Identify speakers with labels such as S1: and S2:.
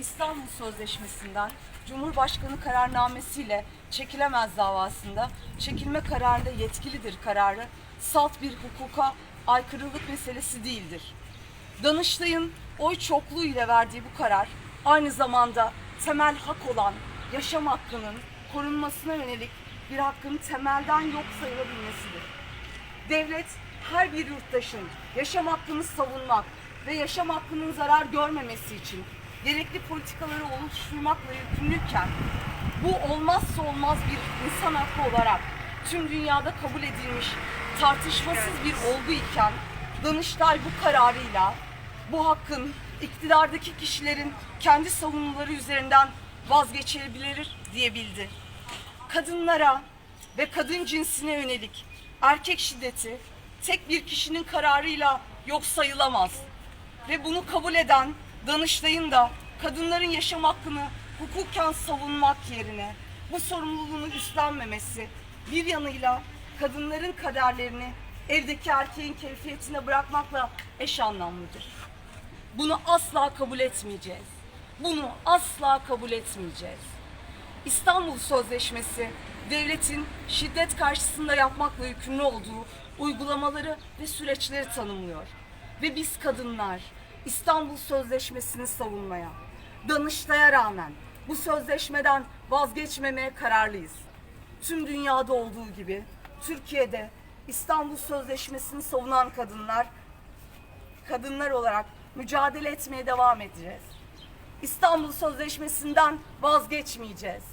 S1: İstanbul Sözleşmesi'nden Cumhurbaşkanı kararnamesiyle çekilemez davasında çekilme kararında yetkilidir kararı salt bir hukuka aykırılık meselesi değildir. Danıştay'ın oy çokluğu ile verdiği bu karar aynı zamanda temel hak olan yaşam hakkının korunmasına yönelik bir hakkın temelden yok sayılabilmesidir. Devlet her bir yurttaşın yaşam hakkını savunmak ve yaşam hakkının zarar görmemesi için gerekli politikaları oluşturmakla yükümlüyken bu olmazsa olmaz bir insan hakkı olarak tüm dünyada kabul edilmiş tartışmasız bir olgu iken Danıştay bu kararıyla bu hakkın iktidardaki kişilerin kendi savunmaları üzerinden vazgeçebilir diyebildi kadınlara ve kadın cinsine yönelik erkek şiddeti tek bir kişinin kararıyla yok sayılamaz. Ve bunu kabul eden Danıştay'ın da kadınların yaşam hakkını hukuken savunmak yerine bu sorumluluğunu üstlenmemesi bir yanıyla kadınların kaderlerini evdeki erkeğin keyfiyetine bırakmakla eş anlamlıdır. Bunu asla kabul etmeyeceğiz. Bunu asla kabul etmeyeceğiz. İstanbul Sözleşmesi devletin şiddet karşısında yapmakla yükümlü olduğu uygulamaları ve süreçleri tanımlıyor. Ve biz kadınlar İstanbul Sözleşmesi'ni savunmaya, Danıştay'a rağmen bu sözleşmeden vazgeçmemeye kararlıyız. Tüm dünyada olduğu gibi Türkiye'de İstanbul Sözleşmesi'ni savunan kadınlar kadınlar olarak mücadele etmeye devam edeceğiz. İstanbul Sözleşmesi'nden vazgeçmeyeceğiz.